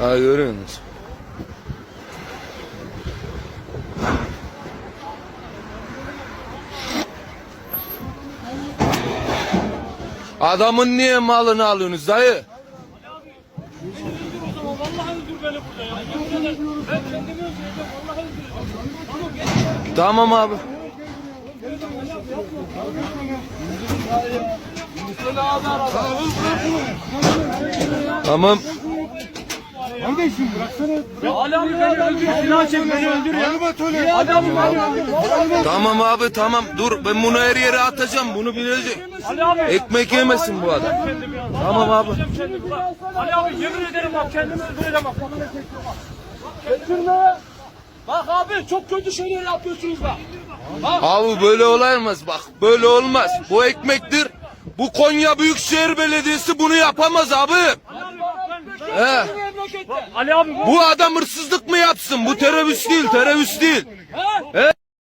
Ha görüyor musun? Adamın niye malını alıyorsunuz dayı? Tamam abi. Tamam. Kardeşim bıraksana. Beni öldür. Silah çek beni öldür ya. Tanıma töle. Adam beni öldür. Tamam abi tamam dur ben bunu her yere atacağım bunu bilecek. Ali abi. Ekmek yemesin bu adam. Tamam abi. Ali abi yemin ederim bak kendimi öldüreceğim bak. Öldürme. Bak abi çok kötü şeyler yapıyorsunuz bak. Bak. Abi böyle olamaz bak böyle olmaz. Bu ekmektir. Bu Konya Büyükşehir Belediyesi bunu yapamaz abi. He. Ali abi bu. Adam hırsızlık mı yapsın? Bu terörist değil terörist değil. He?